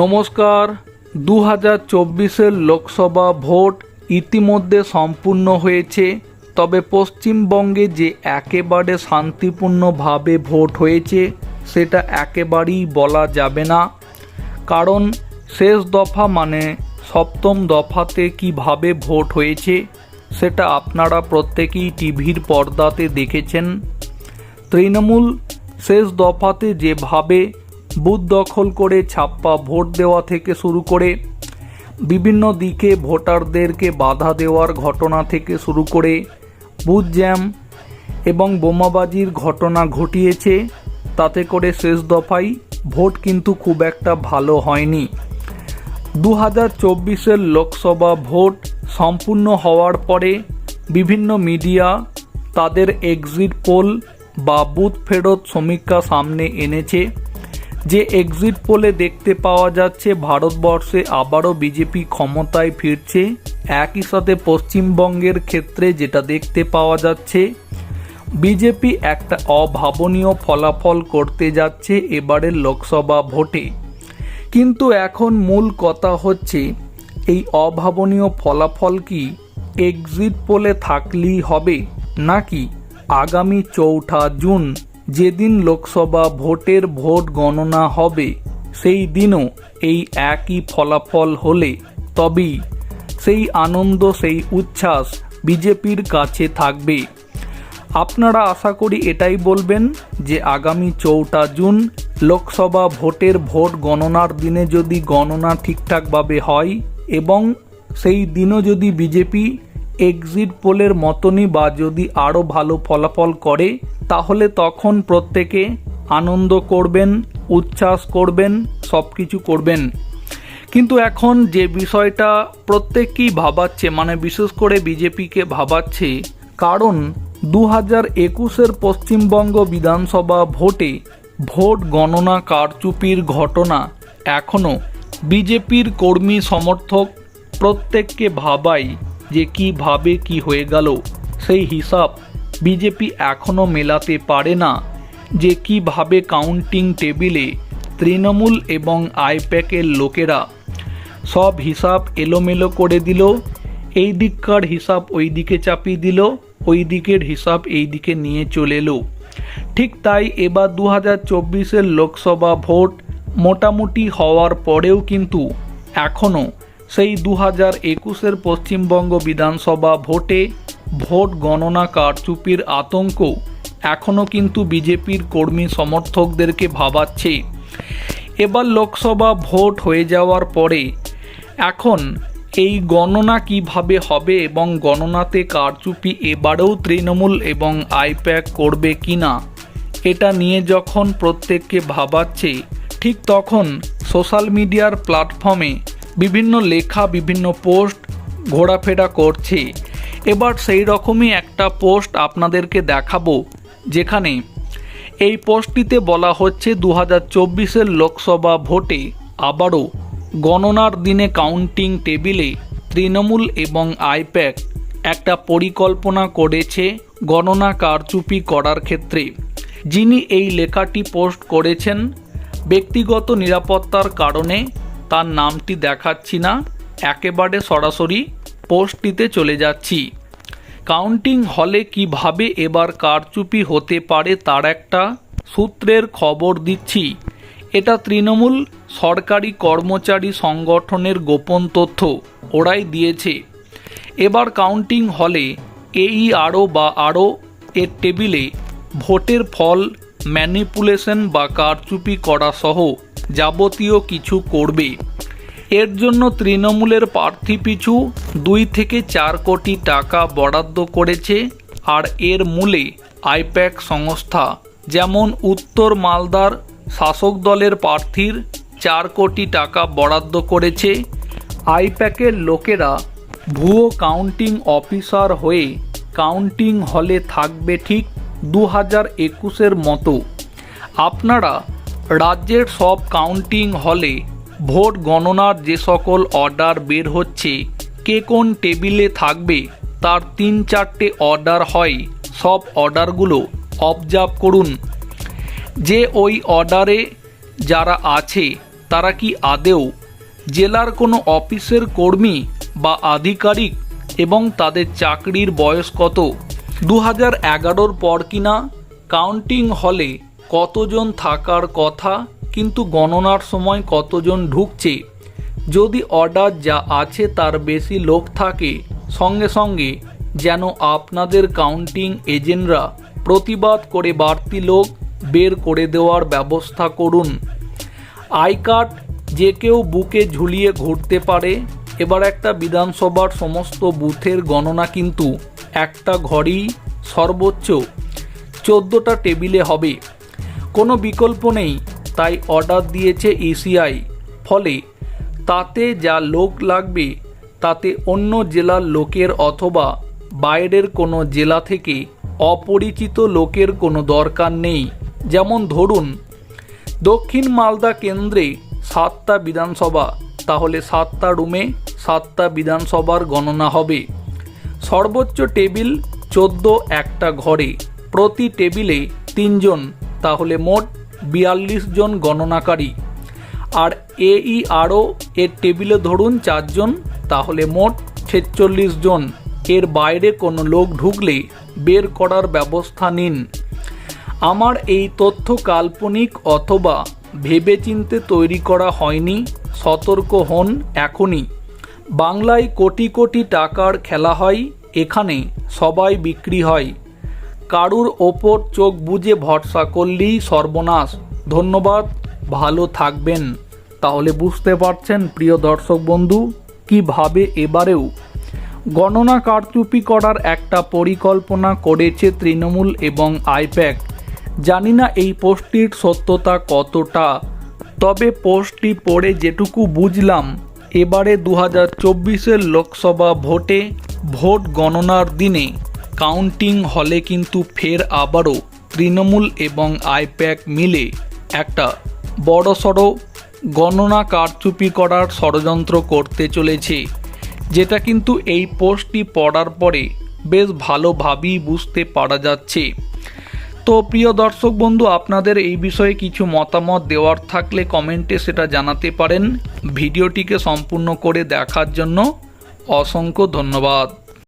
নমস্কার। দু হাজার চব্বিশের লোকসভা ভোট ইতিমধ্যে সম্পূর্ণ হয়েছে, তবে পশ্চিমবঙ্গে যে একেবারে শান্তিপূর্ণভাবে ভোট হয়েছে, সেটা একেবারেই বলা যাবে না। কারণ শেষ দফা মানে সপ্তম দফাতে কীভাবে ভোট হয়েছে, সেটা আপনারা প্রত্যেকেই টিভির পর্দাতে দেখেছেন। তৃণমূল শেষ দফাতে যেভাবে বুথ দখল করে ছাপ্পা ভোট দেওয়া থেকে শুরু করে বিভিন্ন দিকে ভোটারদেরকে বাধা দেওয়ার ঘটনা থেকে শুরু করে বুথ জ্যাম এবং বোমাবাজির ঘটনা ঘটিয়েছে। তাতে করে শেষ দফায় ভোট কিন্তু খুব একটা ভালো হয়নি। দু হাজার চব্বিশের লোকসভা ভোট সম্পূর্ণ হওয়ার পরে বিভিন্ন মিডিয়া তাদের এক্সিট পোল বা বুথ ফেরত সমীক্ষা সামনে এনেছে। যে এক্সিট পোলে দেখতে পাওয়া যাচ্ছে, ভারতবর্ষে আবারও বিজেপি ক্ষমতায় ফিরছে। একই সাথে পশ্চিমবঙ্গের ক্ষেত্রে যেটা দেখতে পাওয়া যাচ্ছে বিজেপি একটা অভাবনীয় ফলাফল করতে যাচ্ছে এবারের লোকসভা ভোটে। কিন্তু এখন মূল কথা হচ্ছে, এই অভাবনীয় ফলাফল কি এক্সিট পোলে থাকলেই হবে, নাকি আগামী চৌঠা জুন যেদিন লোকসভা ভোটের ভোট গণনা হবে, সেই দিনও এই একই ফলাফল হলে তবেই সেই আনন্দ, সেই উচ্ছ্বাস বিজেপির কাছে থাকবে। আপনারা আশা করি এটাই বলবেন যে আগামী চৌঠা জুন লোকসভা ভোটের ভোট গণনার দিনে যদি গণনা ঠিকঠাকভাবে হয় এবং সেই দিনও যদি বিজেপি এক্সিট পোলের মতনই বা যদি আরও ভালো ফলাফল করে তাহলে তখন প্রত্যেকে আনন্দ করবেন, উচ্ছ্বাস করবেন সব কিছু করবেন। কিন্তু এখন যে বিষয়টা প্রত্যেককেই ভাবাচ্ছে মানে বিশেষ করে বিজেপিকে ভাবাচ্ছে, কারণ দু হাজার একুশের পশ্চিমবঙ্গ বিধানসভা ভোটে ভোট গণনা কারচুপির ঘটনা এখনও বিজেপির কর্মী সমর্থক প্রত্যেককে ভাবাই যে কীভাবে কি হয়ে গেল, সেই হিসাব বিজেপি এখনও মেলাতে পারে না যে কীভাবে কাউন্টিং টেবিলে তৃণমূল এবং আইপ্যাকের লোকেরা সব হিসাব এলোমেলো করে দিল, এই দিককার হিসাব ওই দিকে চাপিয়ে দিল, ওই দিকের হিসাব এই দিকে নিয়ে চলে এলো। ঠিক তাই এবার দু হাজার চব্বিশের লোকসভা ভোট মোটামুটি হওয়ার পরেও কিন্তু এখনও সেই দু হাজার একুশের পশ্চিমবঙ্গ বিধানসভা ভোটে ভোট গণনা কারচুপির আতঙ্ক এখনও কিন্তু বিজেপির কর্মী সমর্থকদেরকে ভাবাচ্ছে। এবার লোকসভা ভোট হয়ে যাওয়ার পরে এখন এই গণনা কীভাবে হবে এবং গণনাতে কারচুপি এবারেও তৃণমূল এবং আইপ্যাক করবে কিনা, এটা নিয়ে যখন প্রত্যেককে ভাবাচ্ছে, ঠিক তখন সোশ্যাল মিডিয়ার প্ল্যাটফর্মে বিভিন্ন লেখা, বিভিন্ন পোস্ট ঘোরাফেরা করছে। এবার সেই রকমই একটা পোস্ট আপনাদেরকে দেখাবো, যেখানে এই পোস্টটিতে বলা হচ্ছে দু হাজার চব্বিশের লোকসভা ভোটে আবারও গণনার দিনে কাউন্টিং টেবিলে তৃণমূল এবং আইপ্যাক একটা পরিকল্পনা করেছে গণনা কারচুপি করার ক্ষেত্রে। যিনি এই লেখাটি পোস্ট করেছেন, ব্যক্তিগত নিরাপত্তার কারণে তার নামটি দেখাচ্ছি না, একেবারে সরাসরি পোস্টটিতে চলে যাচ্ছি। কাউন্টিং হলে কীভাবে এবার কারচুপি হতে পারে তার একটা সূত্রের খবর দিচ্ছি। এটা তৃণমূল সরকারি কর্মচারী সংগঠনের গোপন তথ্য, ওরাই দিয়েছে। এবার কাউন্টিং হলে এই আরও বা আরও এর টেবিলে ভোটের ফল, ম্যানিপুলেশন বা কারচুপি করা সহ যাবতীয় কিছু করবে। এর জন্য তৃণমূলের প্রার্থী পিছু দুই থেকে চার কোটি টাকা বরাদ্দ করেছে আর এর মূলে আইপ্যাক সংস্থা, যেমন উত্তর মালদার শাসক দলের প্রার্থীর চার কোটি টাকা বরাদ্দ করেছে। আইপ্যাকের লোকেরা ভুয়ো কাউন্টিং অফিসার হয়ে কাউন্টিং হলে থাকবে ঠিক দু হাজার একুশের মতো। আপনারা রাজ্যের সব কাউন্টিং হলে ভোট গণনার যে সকল অর্ডার বের হচ্ছে, কে কোন টেবিলে থাকবে, তার তিন চারটে অর্ডার হয়, সব অর্ডারগুলো অবজার্ভ করুন। যে ওই অর্ডারে যারা আছে, তারা কি আদেও জেলার কোনো অফিসের কর্মী বা আধিকারিক এবং তাদের চাকরির বয়স কত? দু হাজার এগারোর পর কিনা কাউন্টিং হলে কতজন থাকার কথা? কিন্তু গণনার সময় কতজন ঢুকছে? যদি অর্ডার যা আছে তার বেশি লোক থাকে, সঙ্গে সঙ্গে যেন আপনাদের কাউন্টিং এজেন্টরা প্রতিবাদ করে বাড়তি লোক বের করে দেওয়ার ব্যবস্থা করুন। আই কার্ড যে কেউ বুকে ঝুলিয়ে ঘুরতে পারে। এবার একটা বিধানসভার সমস্ত বুথের গণনা কিন্তু একটা ঘরেই সর্বোচ্চ চোদ্দোটা টেবিলে হবে। কোনো বিকল্প নেই। তাই অর্ডার দিয়েছে ইসিআই ফলে তাতে যা লোক লাগবে, তাতে অন্য জেলার লোকের অথবা বাইরের কোনো জেলা থেকে অপরিচিত লোকের কোনো দরকার নেই। যেমন ধরুন, দক্ষিণ মালদা কেন্দ্রে সাতটা বিধানসভা, তাহলে সাতটা রুমে সাতটা বিধানসভার গণনা হবে। সর্বোচ্চ টেবিল চোদ্দ একটা ঘরে, প্রতি টেবিলে তিনজন, তাহলে মোট বিয়াল্লিশ জন গণনাকারী। আর এই আরও এর টেবিলে ধরুন চারজন, তাহলে মোট ছেচল্লিশ জন। এর বাইরে কোনো লোক ঢুকলে বের করার ব্যবস্থা নিন। আমার এই তথ্য কাল্পনিক অথবা ভেবেচিন্তে তৈরি করা হয়নি, সতর্ক হন এখনই। বাংলায় কোটি কোটি টাকার খেলা হয়, এখানে সবাই বিক্রি হয়। কারুর ওপর চোখ বুজে ভরসা করলেই সর্বনাশ। ধন্যবাদ, ভালো থাকবেন। তাহলে বুঝতে পারছেন, প্রিয় দর্শক বন্ধু, কীভাবে এবারেও গণনা কারচুপি করার একটা পরিকল্পনা করেছে তৃণমূল এবং আইপ্যাক। জানি না এই পোস্টটির সত্যতা কতটা, তবে পোস্টটি পড়ে যেটুকু বুঝলাম, এবারে দু হাজার লোকসভা ভোটে ভোট গণনার দিনে কাউন্টিং হলে কিন্তু ফের আবারও তৃণমূল এবং আইপ্যাক মিলে একটা বড়সড় গণনা কারচুপি করার ষড়যন্ত্র করতে চলেছে, যেটা কিন্তু এই পোস্টটি পড়ার পরে বেশ ভালোভাবেই বুঝতে পারা যাচ্ছে। তো প্রিয় দর্শক বন্ধু, আপনাদের এই বিষয়ে কিছু মতামত দেওয়ার থাকলে কমেন্টে সেটা জানাতে পারেন। ভিডিওটিকে সম্পূর্ণ করে দেখার জন্য অসংখ্য ধন্যবাদ।